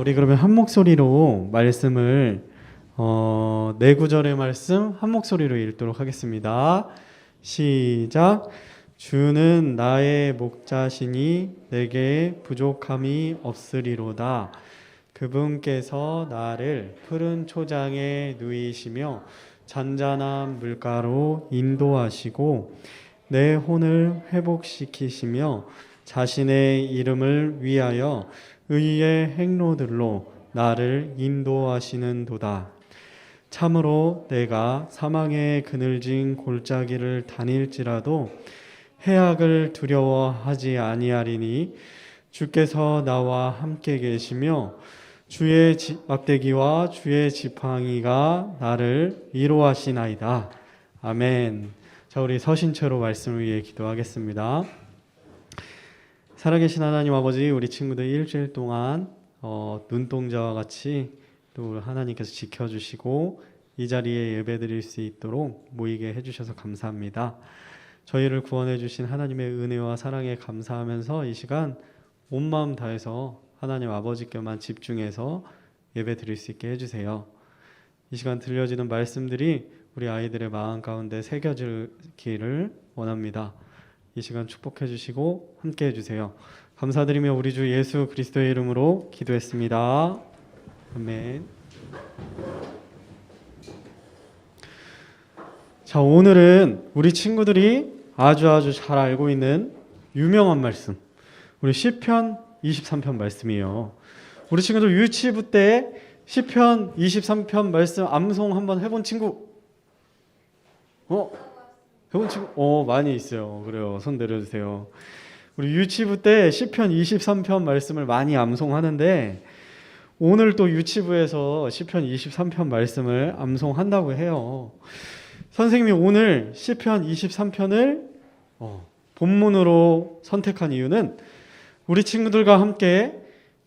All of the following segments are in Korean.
우리 그러면 한 목소리로 말씀을 어, 네 구절의 말씀 한 목소리로 읽도록 하겠습니다. 시작. 주는 나의 목자시니 내게 부족함이 없으리로다. 그분께서 나를 푸른 초장에 누이시며 잔잔한 물가로 인도하시고 내 혼을 회복시키시며 자신의 이름을 위하여 의의 행로들로 나를 인도하시는도다. 참으로 내가 사망의 그늘진 골짜기를 다닐지라도 해악을 두려워하지 아니하리니 주께서 나와 함께 계시며 주의 지- 막대기와 주의 지팡이가 나를 위로하시나이다. 아멘. 자, 우리 서신체로 말씀을 위해 기도하겠습니다. 살아계신 하나님 아버지, 우리 친구들 일주일 동안 어, 눈동자와 같이 또 하나님께서 지켜주시고 이 자리에 예배드릴 수 있도록 모이게 해주셔서 감사합니다. 저희를 구원해 주신 하나님의 은혜와 사랑에 감사하면서 이 시간 온 마음 다해서 하나님 아버지께만 집중해서 예배 드릴 수 있게 해주세요. 이 시간 들려지는 말씀들이 우리 아이들의 마음 가운데 새겨지기를 원합니다. 이 시간 축복해 주시고 함께 해 주세요. 감사드리며 우리 주 예수 그리스도의 이름으로 기도했습니다. 아멘. 자, 오늘은 우리 친구들이 아주 아주 잘 알고 있는 유명한 말씀. 우리 시편 23편 말씀이에요. 우리 친구들 유치부 때 시편 23편 말씀 암송 한번 해본 친구? 어? 해본 친구? 어, 많이 있어요. 그래요. 손 내려주세요. 우리 유치부 때 시편 23편 말씀을 많이 암송하는데 오늘 또 유치부에서 시편 23편 말씀을 암송한다고 해요. 선생님이 오늘 시편 23편을 어, 본문으로 선택한 이유는 우리 친구들과 함께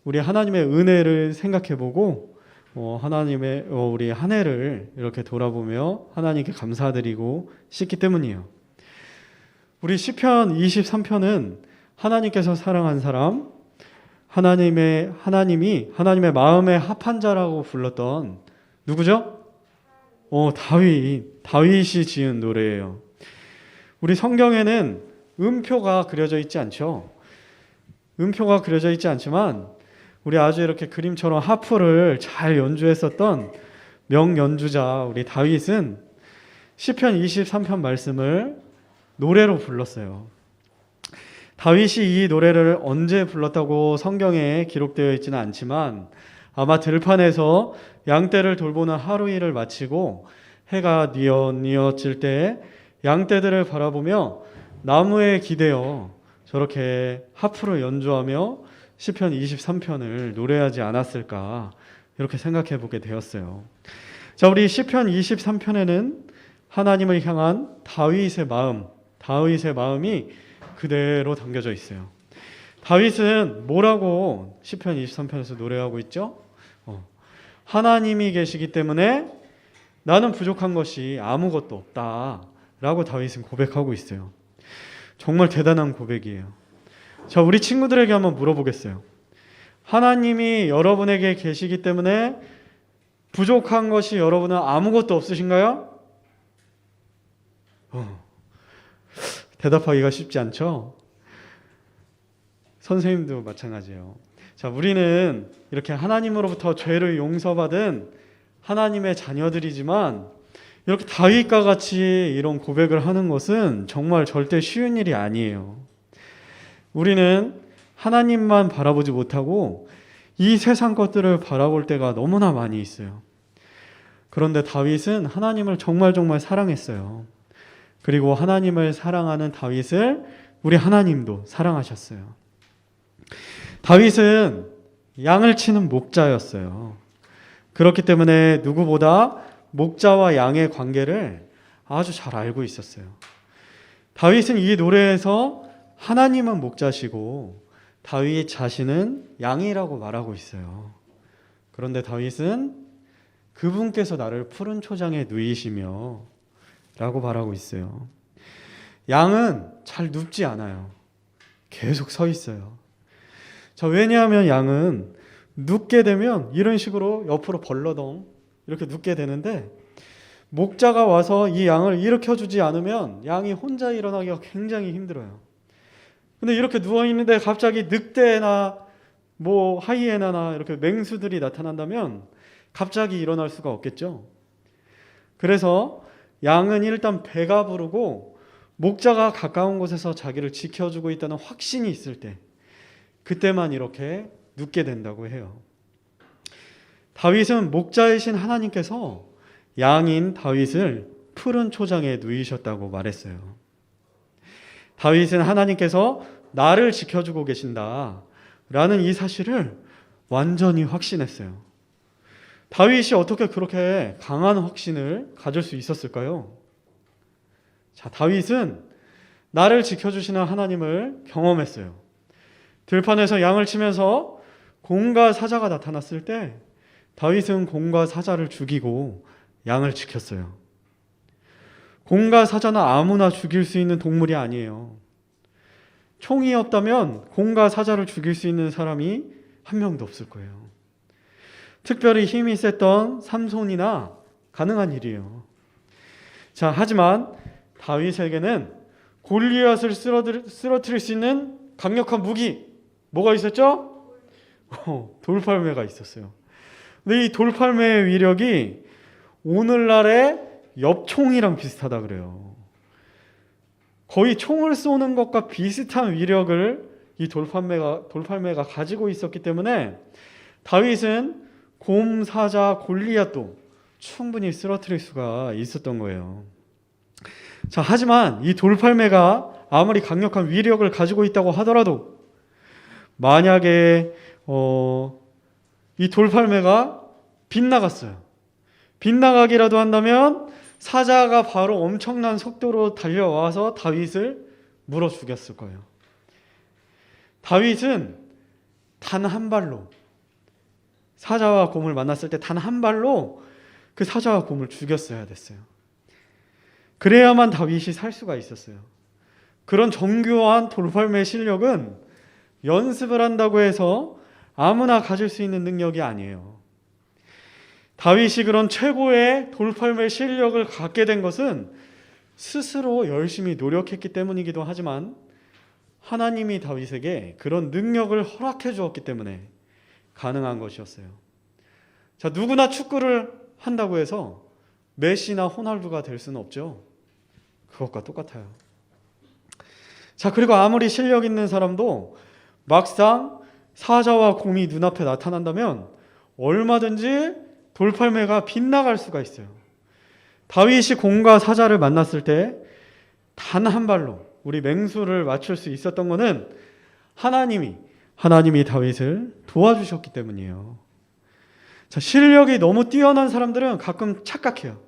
우리 하나님의 은혜를 생각해보고 어, 하나님의 어, 우리 한 해를 이렇게 돌아보며 하나님께 감사드리고 싶기 때문이에요. 우리 시편 23편은 하나님께서 사랑한 사람, 하나님의 하나님이 하나님의 마음에 합한 자라고 불렀던 누구죠? 어, 다윗, 다윗이 지은 노래예요. 우리 성경에는 음표가 그려져 있지 않죠. 음표가 그려져 있지 않지만 우리 아주 이렇게 그림처럼 하프를 잘 연주했었던 명연주자 우리 다윗은 시편 23편 말씀을 노래로 불렀어요. 다윗이 이 노래를 언제 불렀다고 성경에 기록되어 있지는 않지만 아마 들판에서 양떼를 돌보는 하루 일을 마치고 해가 뉘어뉘어 질 때 양떼들을 바라보며 나무에 기대어 저렇게 하프를 연주하며 시편 23편을 노래하지 않았을까 이렇게 생각해 보게 되었어요. 자, 우리 시편 23편에는 하나님을 향한 다윗의 마음, 다윗의 마음이 그대로 담겨져 있어요. 다윗은 뭐라고 시편 23편에서 노래하고 있죠? 어, 하나님이 계시기 때문에 나는 부족한 것이 아무것도 없다라고 다윗은 고백하고 있어요. 정말 대단한 고백이에요. 자, 우리 친구들에게 한번 물어보겠어요. 하나님이 여러분에게 계시기 때문에 부족한 것이 여러분은 아무것도 없으신가요? 어, 대답하기가 쉽지 않죠? 선생님도 마찬가지예요. 자, 우리는 이렇게 하나님으로부터 죄를 용서받은 하나님의 자녀들이지만 이렇게 다윗과 같이 이런 고백을 하는 것은 정말 절대 쉬운 일이 아니에요. 우리는 하나님만 바라보지 못하고 이 세상 것들을 바라볼 때가 너무나 많이 있어요. 그런데 다윗은 하나님을 정말 정말 사랑했어요. 그리고 하나님을 사랑하는 다윗을 우리 하나님도 사랑하셨어요. 다윗은 양을 치는 목자였어요. 그렇기 때문에 누구보다 목자와 양의 관계를 아주 잘 알고 있었어요. 다윗은 이 노래에서 하나님은 목자시고 다윗 자신은 양이라고 말하고 있어요. 그런데 다윗은 그분께서 나를 푸른 초장에 누이시며 라고 말하고 있어요. 양은 잘 눕지 않아요. 계속 서 있어요. 자, 왜냐하면 양은 눕게 되면 이런 식으로 옆으로 벌러덩 이렇게 눕게 되는데 목자가 와서 이 양을 일으켜주지 않으면 양이 혼자 일어나기가 굉장히 힘들어요. 근데 이렇게 누워 있는데 갑자기 늑대나 뭐 하이에나나 이렇게 맹수들이 나타난다면 갑자기 일어날 수가 없겠죠. 그래서 양은 일단 배가 부르고 목자가 가까운 곳에서 자기를 지켜주고 있다는 확신이 있을 때 그때만 이렇게 눕게 된다고 해요. 다윗은 목자이신 하나님께서 양인 다윗을 푸른 초장에 누이셨다고 말했어요. 다윗은 하나님께서 나를 지켜주고 계신다. 라는 이 사실을 완전히 확신했어요. 다윗이 어떻게 그렇게 강한 확신을 가질 수 있었을까요? 자, 다윗은 나를 지켜주시는 하나님을 경험했어요. 들판에서 양을 치면서 공과 사자가 나타났을 때 다윗은 공과 사자를 죽이고 양을 지켰어요. 공과 사자는 아무나 죽일 수 있는 동물이 아니에요. 총이 없다면 공과 사자를 죽일 수 있는 사람이 한 명도 없을 거예요. 특별히 힘이 셌던 삼손이나 가능한 일이에요. 자, 하지만 다윗에게는 골리앗을 쓰러뜨릴 수 있는 강력한 무기 뭐가 있었죠? 어, 돌팔매가 있었어요. 근데 이 돌팔매의 위력이 오늘날의 엽총이랑 비슷하다 그래요. 거의 총을 쏘는 것과 비슷한 위력을 이 돌팔매가 돌팔매가 가지고 있었기 때문에 다윗은 곰 사자 골리앗도 충분히 쓰러뜨릴 수가 있었던 거예요. 자, 하지만 이 돌팔매가 아무리 강력한 위력을 가지고 있다고 하더라도 만약에 어, 이 돌팔매가 빗나갔어요. 빗나가기라도 한다면 사자가 바로 엄청난 속도로 달려와서 다윗을 물어 죽였을 거예요. 다윗은 단 한 발로 사자와 곰을 만났을 때 단 한 발로 그 사자와 곰을 죽였어야 됐어요. 그래야만 다윗이 살 수가 있었어요. 그런 정교한 돌팔매 실력은 연습을 한다고 해서 아무나 가질 수 있는 능력이 아니에요. 다윗이 그런 최고의 돌팔매 실력을 갖게 된 것은 스스로 열심히 노력했기 때문이기도 하지만 하나님이 다윗에게 그런 능력을 허락해 주었기 때문에 가능한 것이었어요. 자, 누구나 축구를 한다고 해서 메시나 호날두가 될 수는 없죠. 그것과 똑같아요. 자, 그리고 아무리 실력 있는 사람도 막상 사자와 곰이 눈앞에 나타난다면 얼마든지 돌팔매가 빗나갈 수가 있어요. 다윗이 곰과 사자를 만났을 때 단 한 발로 우리 맹수를 맞출 수 있었던 것은 하나님이 하나님이 다윗을 도와주셨기 때문이에요. 자, 실력이 너무 뛰어난 사람들은 가끔 착각해요.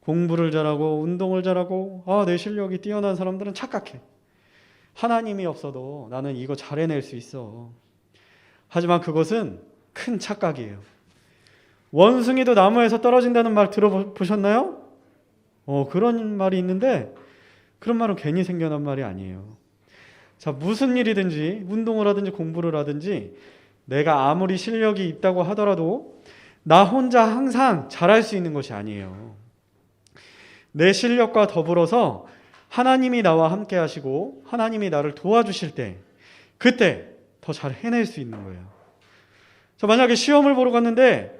공부를 잘하고 운동을 잘하고 아, 내 실력이 뛰어난 사람들은 착각해. 하나님이 없어도 나는 이거 잘 해낼 수 있어. 하지만 그것은 큰 착각이에요. 원숭이도 나무에서 떨어진다는 말 들어보셨나요? 어, 그런 말이 있는데 그런 말은 괜히 생겨난 말이 아니에요. 자, 무슨 일이든지 운동을 하든지 공부를 하든지 내가 아무리 실력이 있다고 하더라도 나 혼자 항상 잘할 수 있는 것이 아니에요. 내 실력과 더불어서 하나님이 나와 함께 하시고 하나님이 나를 도와주실 때 그때 더 잘 해낼 수 있는 거예요. 자, 만약에 시험을 보러 갔는데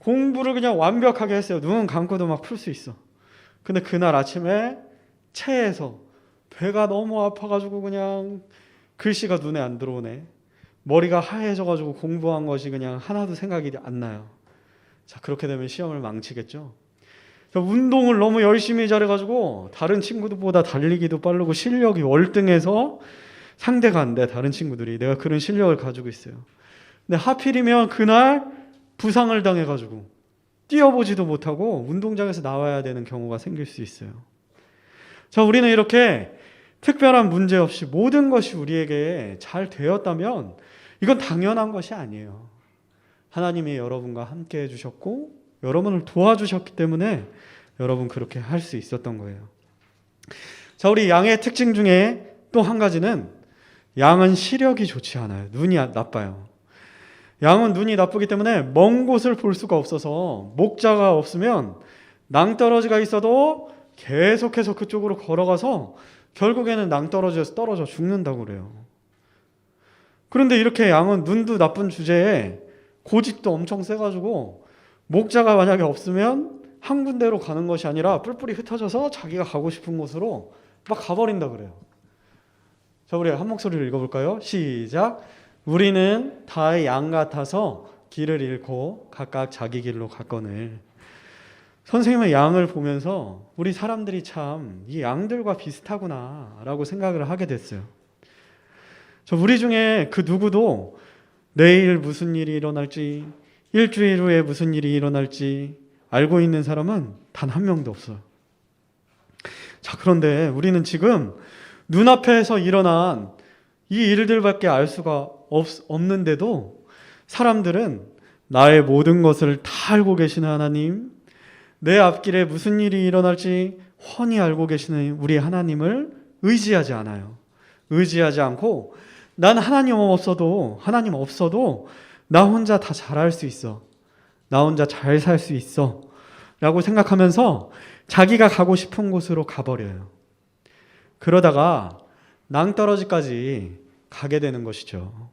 공부를 그냥 완벽하게 했어요. 눈 감고도 막 풀 수 있어. 근데 그날 아침에 체해서 배가 너무 아파가지고 그냥 글씨가 눈에 안 들어오네. 머리가 하얘져가지고 공부한 것이 그냥 하나도 생각이 안 나요. 자, 그렇게 되면 시험을 망치겠죠. 자, 운동을 너무 열심히 잘해가지고 다른 친구들보다 달리기도 빠르고 실력이 월등해서 상대가 안 돼. 다른 친구들이 내가 그런 실력을 가지고 있어요. 근데 하필이면 그날 부상을 당해가지고 뛰어보지도 못하고 운동장에서 나와야 되는 경우가 생길 수 있어요. 자, 우리는 이렇게 특별한 문제 없이 모든 것이 우리에게 잘 되었다면 이건 당연한 것이 아니에요. 하나님이 여러분과 함께 해주셨고 여러분을 도와주셨기 때문에 여러분 그렇게 할 수 있었던 거예요. 자, 우리 양의 특징 중에 또 한 가지는 양은 시력이 좋지 않아요. 눈이 나빠요. 양은 눈이 나쁘기 때문에 먼 곳을 볼 수가 없어서 목자가 없으면 낭떠러지가 있어도 계속해서 그쪽으로 걸어가서 결국에는 낭떠러지에서 떨어져 죽는다고 그래요. 그런데 이렇게 양은 눈도 나쁜 주제에 고집도 엄청 세가지고 목자가 만약에 없으면 한 군데로 가는 것이 아니라 뿔뿔이 흩어져서 자기가 가고 싶은 곳으로 막 가버린다 그래요. 자, 우리 한 목소리로 읽어볼까요? 시작. 우리는 다양 같아서 길을 잃고 각각 자기 길로 갔거늘. 선생님은 양을 보면서 우리 사람들이 참 이 양들과 비슷하구나 라고 생각을 하게 됐어요. 저 우리 중에 그 누구도 내일 무슨 일이 일어날지 일주일 후에 무슨 일이 일어날지 알고 있는 사람은 단 한 명도 없어요. 자, 그런데 우리는 지금 눈앞에서 일어난 이 일들밖에 알 수가 없, 없는데도 사람들은 나의 모든 것을 다 알고 계시는 하나님, 내 앞길에 무슨 일이 일어날지 훤히 알고 계시는 우리 하나님을 의지하지 않아요. 의지하지 않고 난 하나님 없어도 하나님 없어도 나 혼자 다 잘할 수 있어. 나 혼자 잘 살 수 있어. 라고 생각하면서 자기가 가고 싶은 곳으로 가버려요. 그러다가 낭떠러지까지 가게 되는 것이죠.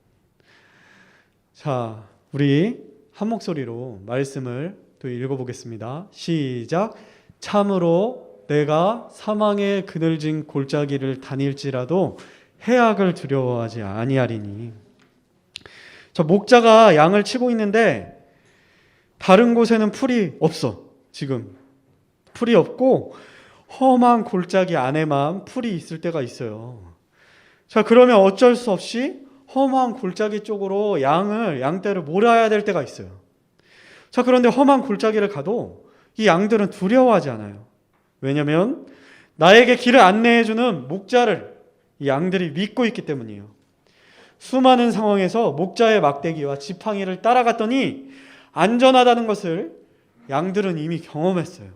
자, 우리 한 목소리로 말씀을 또 읽어보겠습니다. 시작. 참으로 내가 사망의 그늘진 골짜기를 다닐지라도 해악을 두려워하지 아니하리니. 자, 목자가 양을 치고 있는데 다른 곳에는 풀이 없어. 지금 풀이 없고 험한 골짜기 안에만 풀이 있을 때가 있어요. 자, 그러면 어쩔 수 없이 험한 골짜기 쪽으로 양을 양떼를 몰아야 될 때가 있어요. 자, 그런데 험한 골짜기를 가도 이 양들은 두려워하지 않아요. 왜냐면 나에게 길을 안내해 주는 목자를 이 양들이 믿고 있기 때문이에요. 수많은 상황에서 목자의 막대기와 지팡이를 따라갔더니 안전하다는 것을 양들은 이미 경험했어요.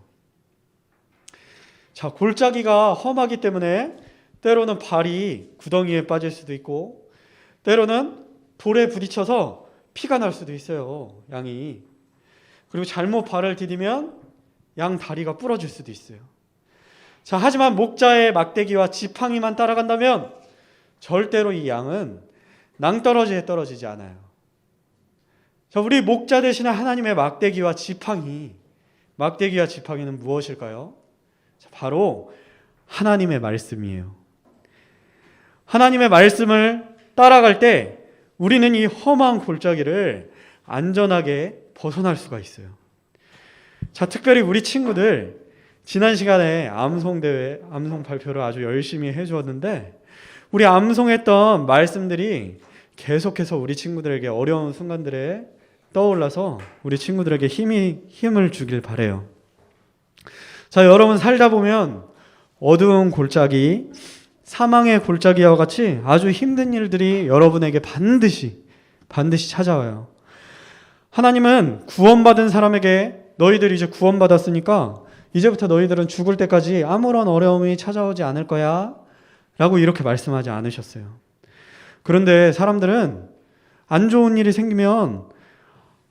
자, 골짜기가 험하기 때문에 때로는 발이 구덩이에 빠질 수도 있고, 때로는 돌에 부딪혀서 피가 날 수도 있어요, 양이. 그리고 잘못 발을 디디면 양 다리가 부러질 수도 있어요. 자, 하지만 목자의 막대기와 지팡이만 따라간다면 절대로 이 양은 낭떠러지에 떨어지지 않아요. 자, 우리 목자 대신에 하나님의 막대기와 지팡이, 막대기와 지팡이는 무엇일까요? 자, 바로 하나님의 말씀이에요. 하나님의 말씀을 따라갈 때 우리는 이 험한 골짜기를 안전하게 벗어날 수가 있어요. 자, 특별히 우리 친구들 지난 시간에 암송 대회, 암송 발표를 아주 열심히 해 주었는데 우리 암송했던 말씀들이 계속해서 우리 친구들에게 어려운 순간들에 떠올라서 우리 친구들에게 힘이 힘을 주길 바래요. 자, 여러분 살다 보면 어두운 골짜기, 사망의 골짜기와 같이 아주 힘든 일들이 여러분에게 반드시 반드시 찾아와요. 하나님은 구원받은 사람에게 너희들이 이제 구원받았으니까 이제부터 너희들은 죽을 때까지 아무런 어려움이 찾아오지 않을 거야. 라고 이렇게 말씀하지 않으셨어요. 그런데 사람들은 안 좋은 일이 생기면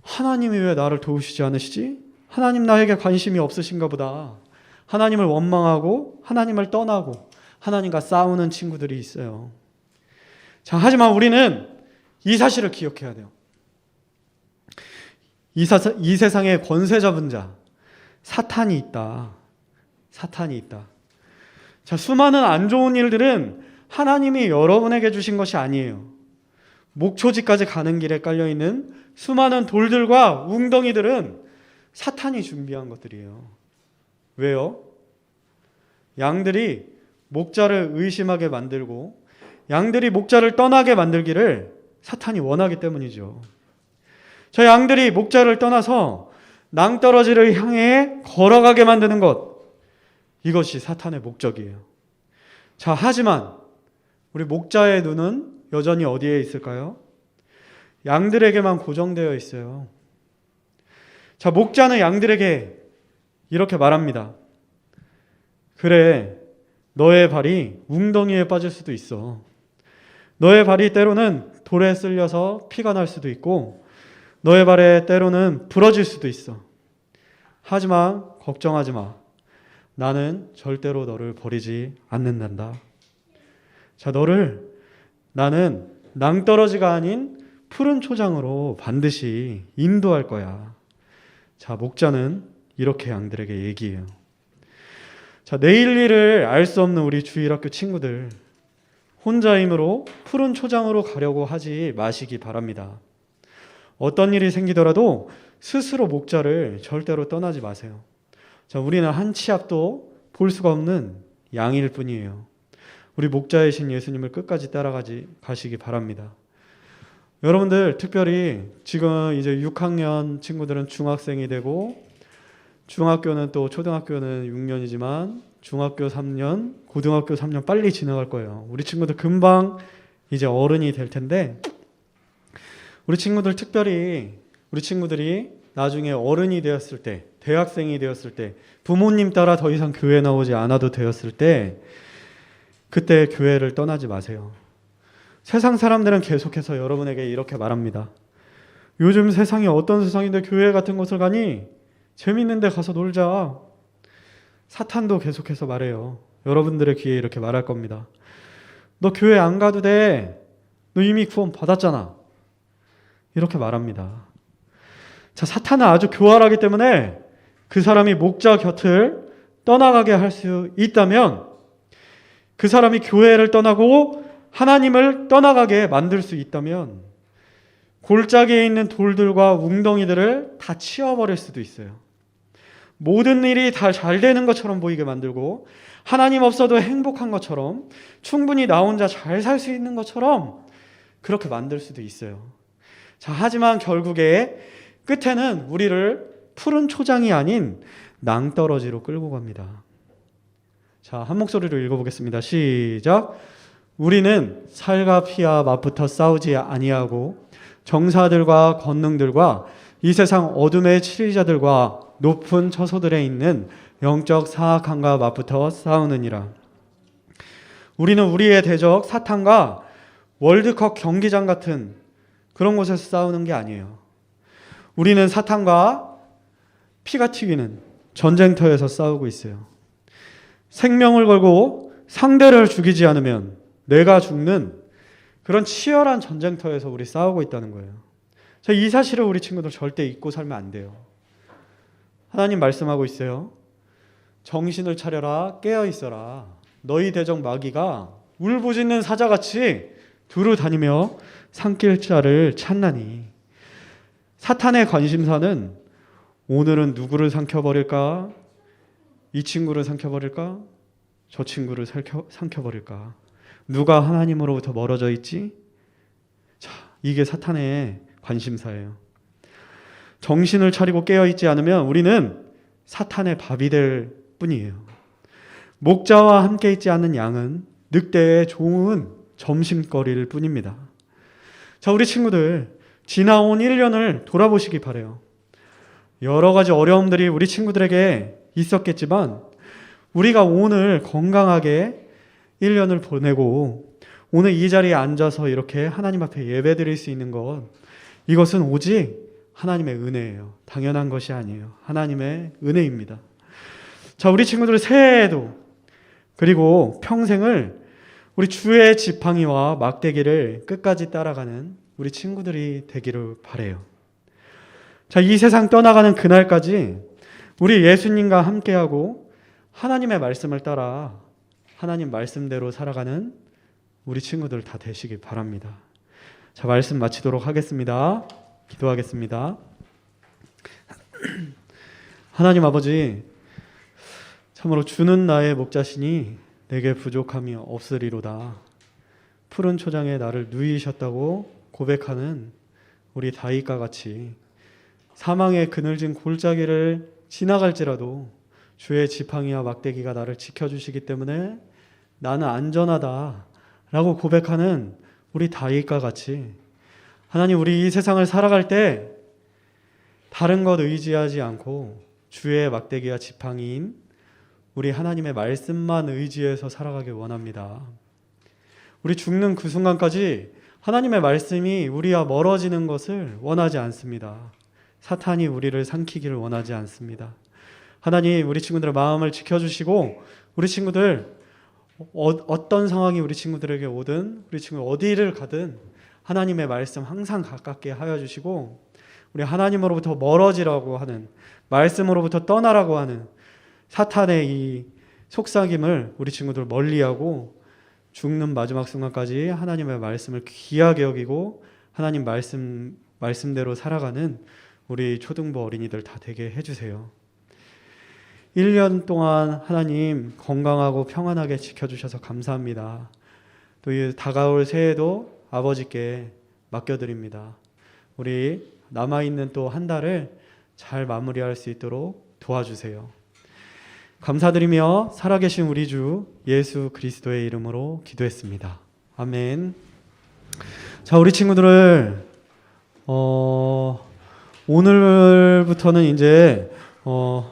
하나님이 왜 나를 도우시지 않으시지? 하나님 나에게 관심이 없으신가 보다. 하나님을 원망하고 하나님을 떠나고 하나님과 싸우는 친구들이 있어요. 자, 하지만 우리는 이 사실을 기억해야 돼요. 이, 사, 이 세상에 권세 잡은 자, 사탄이 있다. 사탄이 있다. 자, 수많은 안 좋은 일들은 하나님이 여러분에게 주신 것이 아니에요. 목초지까지 가는 길에 깔려 있는 수많은 돌들과 웅덩이들은 사탄이 준비한 것들이에요. 왜요? 양들이 목자를 의심하게 만들고 양들이 목자를 떠나게 만들기를 사탄이 원하기 때문이죠. 저 양들이 목자를 떠나서 낭떠러지를 향해 걸어가게 만드는 것. 이것이 사탄의 목적이에요. 자, 하지만 우리 목자의 눈은 여전히 어디에 있을까요? 양들에게만 고정되어 있어요. 자, 목자는 양들에게 이렇게 말합니다. 그래, 너의 발이 웅덩이에 빠질 수도 있어. 너의 발이 때로는 돌에 쓸려서 피가 날 수도 있고, 너의 발에 때로는 부러질 수도 있어. 하지만 걱정하지 마. 나는 절대로 너를 버리지 않는단다. 자, 너를 나는 낭떠러지가 아닌 푸른 초장으로 반드시 인도할 거야. 자, 목자는 이렇게 양들에게 얘기해요. 자, 내일 일을 알 수 없는 우리 주일학교 친구들. 혼자 힘으로 푸른 초장으로 가려고 하지 마시기 바랍니다. 어떤 일이 생기더라도 스스로 목자를 절대로 떠나지 마세요. 자, 우리는 한 치 앞도 볼 수가 없는 양일 뿐이에요. 우리 목자이신 예수님을 끝까지 따라가지 가시기 바랍니다. 여러분들 특별히 지금 이제 6학년 친구들은 중학생이 되고 중학교는 또 초등학교는 6년이지만 중학교 3년, 고등학교 3년 빨리 지나갈 거예요. 우리 친구들 금방 이제 어른이 될 텐데 우리 친구들 특별히 우리 친구들이 나중에 어른이 되었을 때, 대학생이 되었을 때, 부모님 따라 더 이상 교회 나오지 않아도 되었을 때 그때 교회를 떠나지 마세요. 세상 사람들은 계속해서 여러분에게 이렇게 말합니다. 요즘 세상이 어떤 세상인데 교회 같은 곳을 가니? 재밌는데 가서 놀자. 사탄도 계속해서 말해요. 여러분들의 귀에 이렇게 말할 겁니다. 너 교회 안 가도 돼. 너 이미 구원 받았잖아. 이렇게 말합니다. 자, 사탄은 아주 교활하기 때문에 그 사람이 목자 곁을 떠나가게 할 수 있다면 그 사람이 교회를 떠나고 하나님을 떠나가게 만들 수 있다면 골짜기에 있는 돌들과 웅덩이들을 다 치워버릴 수도 있어요. 모든 일이 다 잘 되는 것처럼 보이게 만들고 하나님 없어도 행복한 것처럼 충분히 나 혼자 잘 살 수 있는 것처럼 그렇게 만들 수도 있어요. 자, 하지만 결국에 끝에는 우리를 푸른 초장이 아닌 낭떠러지로 끌고 갑니다. 자, 한 목소리로 읽어보겠습니다. 시작. 우리는 살과 피와 맛부터 싸우지 아니하고 정사들과 권능들과 이 세상 어둠의 치리자들과 높은 처소들에 있는 영적 사악함과 맛부터 싸우느니라. 우리는 우리의 대적 사탄과 월드컵 경기장 같은 그런 곳에서 싸우는 게 아니에요. 우리는 사탄과 피가 튀기는 전쟁터에서 싸우고 있어요. 생명을 걸고 상대를 죽이지 않으면 내가 죽는 그런 치열한 전쟁터에서 우리 싸우고 있다는 거예요. 자, 이 사실을 우리 친구들 절대 잊고 살면 안 돼요. 하나님 말씀하고 있어요. 정신을 차려라, 깨어 있어라. 너희 대적 마귀가 울부짖는 사자같이 두루 다니며 산길자를 찾나니. 사탄의 관심사는 오늘은 누구를 삼켜버릴까? 이 친구를 삼켜버릴까? 저 친구를 삼켜, 삼켜버릴까? 누가 하나님으로부터 멀어져 있지? 자, 이게 사탄의 관심사예요. 정신을 차리고 깨어 있지 않으면 우리는 사탄의 밥이 될 뿐이에요. 목자와 함께 있지 않는 양은 늑대의 좋은 점심거리일 뿐입니다. 자, 우리 친구들 지나온 1년을 돌아보시기 바래요. 여러 가지 어려움들이 우리 친구들에게 있었겠지만 우리가 오늘 건강하게 1년을 보내고 오늘 이 자리에 앉아서 이렇게 하나님 앞에 예배 드릴 수 있는 것 이것은 오직 하나님의 은혜예요. 당연한 것이 아니에요. 하나님의 은혜입니다. 자, 우리 친구들 새해에도 그리고 평생을 우리 주의 지팡이와 막대기를 끝까지 따라가는 우리 친구들이 되기를 바래요. 자, 이 세상 떠나가는 그날까지 우리 예수님과 함께하고 하나님의 말씀을 따라 하나님 말씀대로 살아가는 우리 친구들 다 되시길 바랍니다. 자, 말씀 마치도록 하겠습니다. 기도하겠습니다. 하나님 아버지, 참으로 주는 나의 목자시니 내게 부족함이 없으리로다. 푸른 초장에 나를 누이셨다고 고백하는 우리 다윗과 같이 사망의 그늘진 골짜기를 지나갈지라도 주의 지팡이와 막대기가 나를 지켜주시기 때문에 나는 안전하다 라고 고백하는 우리 다윗과 같이 하나님 우리 이 세상을 살아갈 때 다른 것 의지하지 않고 주의 막대기와 지팡이인 우리 하나님의 말씀만 의지해서 살아가길 원합니다. 우리 죽는 그 순간까지 하나님의 말씀이 우리와 멀어지는 것을 원하지 않습니다. 사탄이 우리를 삼키기를 원하지 않습니다. 하나님 우리 친구들의 마음을 지켜주시고 우리 친구들 어, 떤 상황이 우리 친구들에게 오든 우리 친구 어디를 가든 하나님의 말씀 항상 가깝게 하여 주시고 우리 하나님으로부터 멀어지라고 하는 말씀으로부터 떠나라고 하는 사탄의 이 속삭임을 우리 친구들 멀리하고 죽는 마지막 순간까지 하나님의 말씀을 귀하게 여기고 하나님 말씀 말씀대로 살아가는 우리 초등부 어린이들 다 되게 해주세요. 1년 동안 하나님 건강하고 평안하게 지켜주셔서 감사합니다. 또 이 다가올 새해도 아버지께 맡겨드립니다. 우리 남아있는 또 한 달을 잘 마무리할 수 있도록 도와주세요. 감사드리며 살아계신 우리 주 예수 그리스도의 이름으로 기도했습니다. 아멘. 자, 우리 친구들을 어, 오늘부터는 이제 어,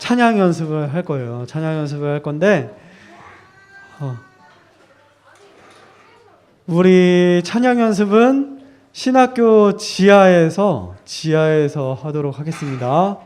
찬양 연습을 할 거예요. 찬양 연습을 할 건데 어, 우리 찬양 연습은 신학교 지하에서 지하에서 하도록 하겠습니다.